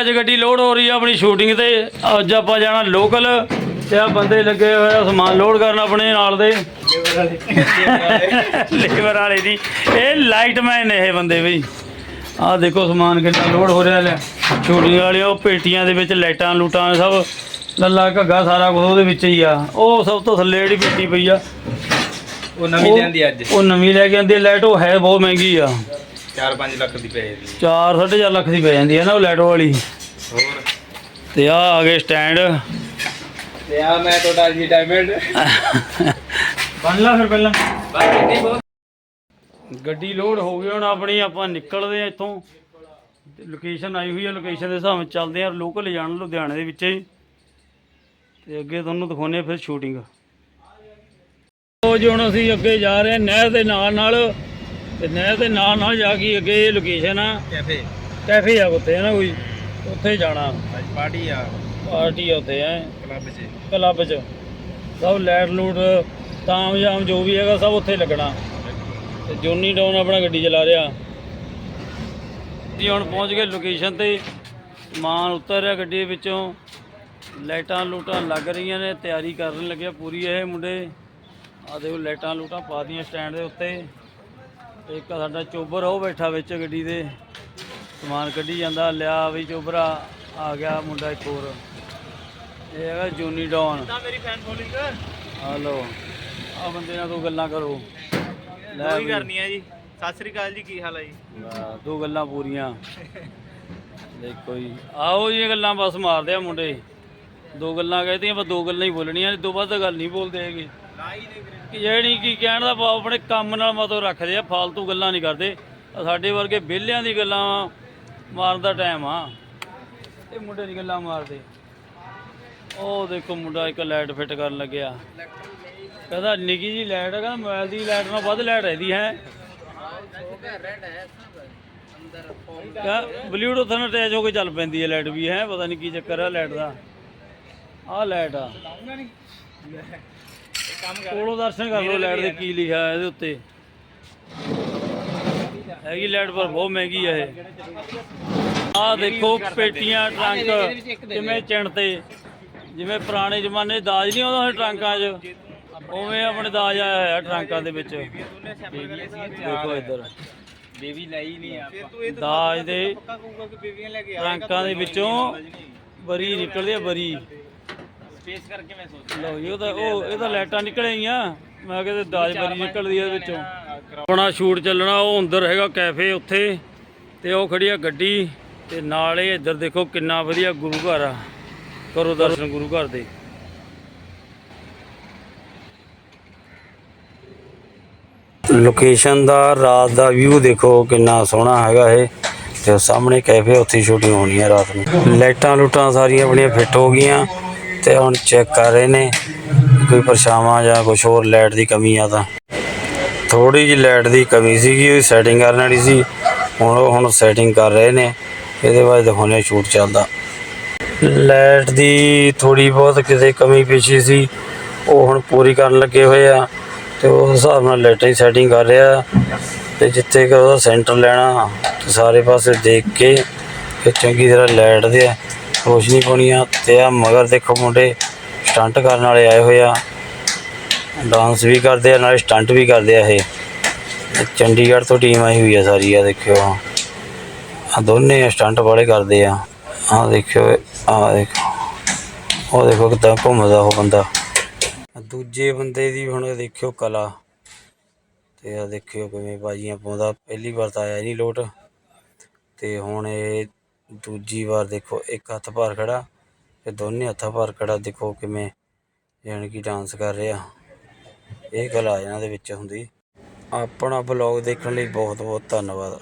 ਅੱਜ ਗੱਡੀ ਲੋਡ ਹੋ ਰਹੀ ਆ ਆਪਣੀ ਸ਼ੂਟਿੰਗ ਤੇ। ਅੱਜ ਆਪਾਂ ਜਾਣਾ ਲੋਕਲ ਤੇ ਆ ਬੰਦੇ ਲੱਗੇ ਹੋਏ ਆ ਸਮਾਨ ਲੋਡ ਕਰਨ ਆਪਣੇ ਨਾਲ ਦੇ। ਲੇਬਰ ਵਾਲੇ ਦੀ। ਇਹ ਲਾਈਟਮੈਨ ਨੇ ਇਹ ਬੰਦੇ ਬਈ। ਆਹ ਦੇਖੋ ਸਮਾਨ ਕਿੰਨਾ ਲੋਡ ਹੋ ਰਿਹਾ ਲੈ। ਸ਼ੂਟਿੰਗ ਵਾਲੇ ਉਹ ਪੇਟੀਆਂ ਦੇ ਵਿੱਚ ਲਾਈਟਾਂ ਲੂਟਾਂ ਸਭ ਲੱਲਾ ਘੱਗਾ ਸਾਰਾ ਕੁਝ ਉਹਦੇ ਵਿੱਚ ਹੀ ਆ। ਉਹ ਸਭ ਤੋਂ ਥੱਲੇ ਜਿਹੜੀ ਪੇਟੀ ਪਈ ਆ ਉਹ ਨਵੀਂ ਲਿਆਂਦੀ ਅੱਜ। ਉਹ ਨਵੀਂ ਲੈ ਕੇ ਆਂਦੀ ਲਾਈਟ ਉਹ ਹੈ ਬਹੁਤ ਮਹਿੰਗੀ ਆ। 4-5 ਲੱਖ ਦੀ ਪੈ ਜਾਂਦੀ 4 4.5 ਲੱਖ ਦੀ ਪੈ ਜਾਂਦੀ ਹੈ ਨਾ ਉਹ ਲਾਈਟ ਵਾਲੀ। ਹੋਰ? ਤੇ ਆ ਆ ਗਏ ਸਟੈਂਡ। ਤੇ ਆ ਮੈਂ ਤੁਹਾਡਾ ਜੀ ਡਾਇਮੰਡ ਬਣ ਲਾ ਫਿਰ ਪਹਿਲਾਂ। ਬਸ ਇੰਨੀ ਬਹੁਤ। ਗੱਡੀ ਲੋਡ ਹੋ ਗਈ ਹੁਣ ਆਪਣੀ ਆਪਾਂ ਨਿਕਲਦੇ ਆ ਇੱਥੋਂ। ਲੋਕੇਸ਼ਨ ਆਈ ਹੋਈ ਹੈ ਲੋਕੇਸ਼ਨ ਦੇ ਹਿਸਾਬ ਨਾਲ ਚੱਲਦੇ ਆ ਲੋਕਲ ਜਾਣ ਲੁਧਿਆਣੇ ਦੇ ਵਿੱਚ ਹੀ। ਤੇ ਅੱਗੇ ਤੁਹਾਨੂੰ ਦਿਖਾਉਨੇ ਫਿਰ ਸ਼ੂਟਿੰਗ ਉਹ ਜੀ ਹੁਣ ਅਸੀਂ ਅੱਗੇ ਜਾ ਰਹੇ ਹਾਂ ਨਹਿਰ ਦੇ ਨਾਲ ਨਾਲ ਤੇ ਨਹਿਰ ਦੇ ਨਾਲ ਨਾਲ ਜਾ ਕੇ ਅੱਗੇ ਲੋਕੇਸ਼ਨ ਆ। ਕੈਫੇ? ਕੈਫੇ ਆ ਉੱਥੇ ਹੈ ਨਾ ਕੋਈ? ਉੱਥੇ ਜਾਣਾ। ਅੱਜ ਪਾਰਟੀ ਆ। ਪਾਰਟੀ ਆ ਉੱਥੇ ਹੈ। ਕਲੱਬ 'ਚ? ਕਲੱਬ 'ਚ। ਸਭ ਲੈਟ ਲੂਟ ਤਾਮ ਜਾਮ ਜੋ ਵੀ ਹੈਗਾ ਸਭ ਉੱਥੇ ਲੱਗਣਾ। ਤੇ ਜੋਨੀ ਡਾਊਨ ਆਪਣਾ ਗੱਡੀ ਚਲਾ ਰਿਹਾ। ਜੀ ਹੁਣ ਪਹੁੰਚ ਗਏ ਲੋਕੇਸ਼ਨ ਤੇ। ਸਮਾਨ ਉਤਰ ਰਿਹਾ ਗੱਡੀ ਵਿੱਚੋਂ। ਲਾਈਟਾਂ ਲੂਟਾਂ ਲੱਗ ਰਹੀਆਂ ਨੇ ਤਿਆਰੀ ਕਰਨ ਲੱਗਿਆ ਪੂਰੀ ਇਹ ਮੁੰਡੇ। ਆ ਦੇਖੋ ਲਾਈਟਾਂ ਲੂਟਾਂ ਪਾ ਦੀਆਂ ਸਟੈਂਡ ਦੇ ਉੱਤੇ। ਇੱਕ ਸਾਡਾ ਚੋਬਰ ਉਹ ਬੈਠਾ ਵਿੱਚ ਗੱਡੀ ਦੇ। ਸਮਾਨ ਕੱਢੀ ਜਾਂਦਾ ਲਿਆ ਵੀ ਚੋਬਰਾ ਆ ਗਿਆ ਮੁੰਡਾ ਇੱਕ ਹੋਰ। ਇਹ ਹੈਗਾ ਜੋਨੀ ਡੌਨ। ਤਾਂ ਮੇਰੀ ਫੈਨ ਫੋਲੋਇੰਗ ਹਲੋ ਆ ਬੰਦੇ ਨਾਲ ਦੋ ਗੱਲਾਂ ਕਰੋ। ਲੈ ਵੀ, ਆ ਜੀ। ਸਤਿ ਸ੍ਰੀ ਅਕਾਲ ਜੀ ਕੀ ਹਾਲ ਹੈ ਜੀ? ਲੈ, ਦੋ ਗੱਲਾਂ ਪੂਰੀਆਂ। ਦੇਖੋ ਜੀ ਆਓ ਜੀ ਇਹ ਗੱਲਾਂ ਬਸ ਮਾਰਦੇ ਆ ਮੁੰਡੇ। ਦੋ ਗੱਲਾਂ ਕਹਤੀਆਂ ਬਸ ਦੋ ਗੱਲਾਂ ਹੀ ਬੋਲਣੀਆਂ ਇਸ ਤੋਂ ਵੱਧ ਗੱਲ ਨਹੀਂ ਬੋਲਦੇ ਹੈਗੇ। ਕਿ ਜਿਹੜੀ ਕੀ ਕਹਿਣ ਦਾ ਭਾਵ ਆਪਣੇ ਕੰਮ ਨਾਲ ਮਤਲਬ ਰੱਖਦੇ ਆ ਫालतू ਗੱਲਾਂ ਨਹੀਂ ਕਰਦੇ। ਸਾਡੇ ਵਰਗੇ ਵਿਹਲਿਆਂ ਦੀ ਗੱਲਾਂ ਮਾਰਨ ਦਾ ਟਾਈਮ ਆ। ਇਹ ਮੁੰਡੇ ਦੀ ਗੱਲਾਂ ਮਾਰਦੇ। ਉਹ ਦੇਖੋ ਮੁੰਡਾ ਇੱਕ ਲਾਈਟ ਫਿੱਟ ਕਰਨ ਲੱਗਿਆ। ਕਹਿੰਦਾ, ਨਿੱਕੀ ਜੀ ਲਾਈਟ ਹੈ ਕਹਿੰਦਾ ਮੋਬਾਈਲ ਦੀ ਲਾਈਟ ਨਾਲ ਵੱਧ ਲਾਈਟ ਇਹਦੀ ਹੈ। ਬਲੂਟੁੱਥ ਨਾਲ ਅਟੈਚ ਹੋ ਕੇ ਚੱਲ ਪੈਂਦੀ ਹੈ ਲਾਈਟ ਵੀ, ਹੈ, ਪਤਾ ਨਹੀਂ ਕੀ ਚੱਕਰ ਹੈ ਲਾਈਟ ਦਾ। ਆਹ ਲਾਈਟ ਆ। ਕੋਲੋਂ ਦਰਸ਼ਨ ਕਰ ਲਓ ਲਾਈਟ ਦੇ ਕੀ ਲਿਖਿਆ ਹੈ ਇਹਦੇ ਉੱਤੇ। ਹੈਗੀ ਲਾਈਟ ਪਰ ਬਹੁਤ ਮਹਿੰਗੀ ਹੈ ਇਹ। ਆਹ ਦੇਖੋ ਪੇਟੀਆਂ ਟਰੰਕ ਕਿਵੇਂ ਚਿਣਤੇ ਜਿਵੇਂ ਪੁਰਾਣੇ ਜ਼ਮਾਨੇ ਦਾਜ ਨਹੀਂ ਆਉਂਦਾ ਸੀ ਟਰੰਕਾਂ 'ਚ। ਉਵੇਂ ਆਪਣੇ ਦਾਜ ਆਇਆ ਹੋਇਆ ਟਰੰਕਾਂ ਦੇ ਵਿੱਚ। ਦੇਖੋ ਇੱਧਰ। ਬੇਬੀ ਲਈ ਨਹੀਂ ਆ ਦਾਜ ਦੇ ਕਹੂਗਾ ਕਿ ਬੇਬੀਆਂ ਲੈ ਕੇ ਟਰੰਕਾਂ ਦੇ ਵਿੱਚੋਂ ਬਰੀ ਨਿਕਲਦੀ ਆ ਬਰੀ। ਸਪੇਸ ਕਰਕੇ ਮੈਂ ਸੋਚ ਲਓ ਜੀ ਉਹ ਤਾਂ ਉਹ ਇਹ ਤਾਂ ਲਾਈਟਾਂ ਨਿਕਲ ਆਈਆਂ ਮੈਂ ਕਿਹਾ ਤੇ ਦਾਜ ਬਰੀ ਨਿਕਲਦੀ ਆ ਇਹਦੇ ਵਿੱਚੋਂ। ਆਪਣਾ ਸ਼ੂਟ ਚੱਲਣਾ ਉਹ ਅੰਦਰ ਹੈਗਾ ਕੈਫੇ ਉੱਥੇ ਤੇ ਉਹ ਖੜੀ ਆ ਗੱਡੀ ਤੇ ਨਾਲੇ ਇੱਧਰ ਦੇਖੋ ਕਿੰਨਾ ਵਧੀਆ ਗੁਰੂ ਘਰ ਆ। ਕਰੋ ਦਰਸ਼ਨ ਗੁਰੂ ਘਰ ਦੇ। ਲੋਕੇਸ਼ਨ ਦਾ ਰਾਤ ਦਾ ਵਿਊ ਦੇਖੋ ਕਿੰਨਾ ਸੋਹਣਾ ਹੈਗਾ ਇਹ। ਤੇ ਸਾਹਮਣੇ ਕੈਫੇ ਉੱਥੇ ਸ਼ੂਟਿੰਗ ਹੋਣੀ ਹੈ ਰਾਤ ਨੂੰ। ਲਾਈਟਾਂ ਲੂਟਾਂ ਸਾਰੀਆਂ ਆਪਣੀਆਂ ਫਿੱਟ ਹੋ ਗਈਆਂ। ਤੇ ਹੁਣ ਚੈੱਕ ਕਰ ਰਹੇ ਨੇ ਕੋਈ ਪਰਛਾਵਾਂ ਜਾਂ ਕੁਝ ਹੋਰ ਲਾਈਟ ਦੀ ਕਮੀ ਆ ਤਾਂ। ਥੋੜੀ ਜਿਹੀ ਲਾਈਟ ਦੀ ਕਮੀ ਸੀਗੀ ਉਹ ਸੈਟਿੰਗ ਕਰਨ ਵਾਲੀ ਸੀ। ਹੁਣ ਉਹ ਹੁਣ ਸੈਟਿੰਗ ਕਰ ਰਹੇ ਨੇ, ਇਹਦੇ ਬਾਅਦ ਦਿਖਾਉਣੇ ਸ਼ੂਟ ਚੱਲਦਾ। ਲਾਈਟ ਦੀ ਥੋੜੀ ਬਹੁਤ ਕਿਸੇ ਕਮੀ ਪੇਸ਼ੀ ਸੀ, ਉਹ ਹੁਣ ਪੂਰੀ ਕਰਨ ਲੱਗੇ ਹੋਏ ਆ ਤੇ ਉਸ ਹਿਸਾਬ ਨਾਲ ਲਾਈਟਾਂ ਦੀ ਸੈਟਿੰਗ ਕਰ ਰਿਹਾ। ਤੇ ਜਿੱਥੇ ਕਿ ਉਹਦਾ ਸੈਂਟਰ ਲੈਣਾ ਸਾਰੇ ਪਾਸੇ ਦੇਖ ਕੇ ਫਿਰ ਚੰਗੀ ਤਰ੍ਹਾਂ ਲਾਈਟ ਦੇ ਰੋਸ਼ਨੀ ਪਾਉਣੀ ਆ ਤੇ ਆ ਮਗਰ ਦੇਖੋ ਮੁੰਡੇ ਸਟੰਟ ਕਰਨ ਵਾਲੇ ਆਏ ਹੋਏ ਆ। ਡਾਂਸ ਵੀ ਕਰਦੇ ਆ, ਨਾਲੇ ਸਟੰਟ ਵੀ ਕਰਦੇ ਆ ਇਹ। ਚੰਡੀਗੜ੍ਹ ਤੋਂ ਟੀਮ ਆਈ ਹੋਈ ਆ ਸਾਰੀ ਆ ਦੇਖਿਓ। ਆ ਦੋਨੇ ਸਟੰਟ ਵਾਲੇ ਕਰਦੇ ਆ। ਆ ਦੇਖਿਓ ਆ ਦੇਖੋ। ਉਹ ਦੇਖੋ ਕਿੱਦਾਂ ਘੁੰਮਦਾ ਉਹ ਬੰਦਾ। ਦੂਜੇ ਬੰਦੇ ਦੀ ਹੁਣ ਦੇਖਿਓ ਕਲਾ। ਤੇ ਆ ਦੇਖਿਓ ਕਿਵੇਂ ਬਾਜੀਆਂ ਪਾਉਂਦਾ। ਪਹਿਲੀ ਵਾਰ ਤਾਂ ਆਇਆ ਨਹੀਂ ਲੋਟ। ਤੇ ਹੁਣ ਇਹ ਦੂਜੀ ਵਾਰ ਦੇਖੋ, ਇੱਕ ਹੱਥ ਭਾਰ ਖੜ੍ਹਾ ਅਤੇ ਦੋਨੇ ਹੱਥਾਂ ਭਾਰ ਖੜ੍ਹਾ ਦੇਖੋ ਕਿਵੇਂ ਯਾਨੀ ਕਿ ਡਾਂਸ ਕਰ ਰਿਹਾ। ਇਹ ਕਲਾ ਇਹਨਾਂ ਦੇ ਵਿੱਚ ਹੁੰਦੀ। ਆਪਣਾ ਬਲੌਗ ਦੇਖਣ ਲਈ ਬਹੁਤ ਬਹੁਤ ਧੰਨਵਾਦ।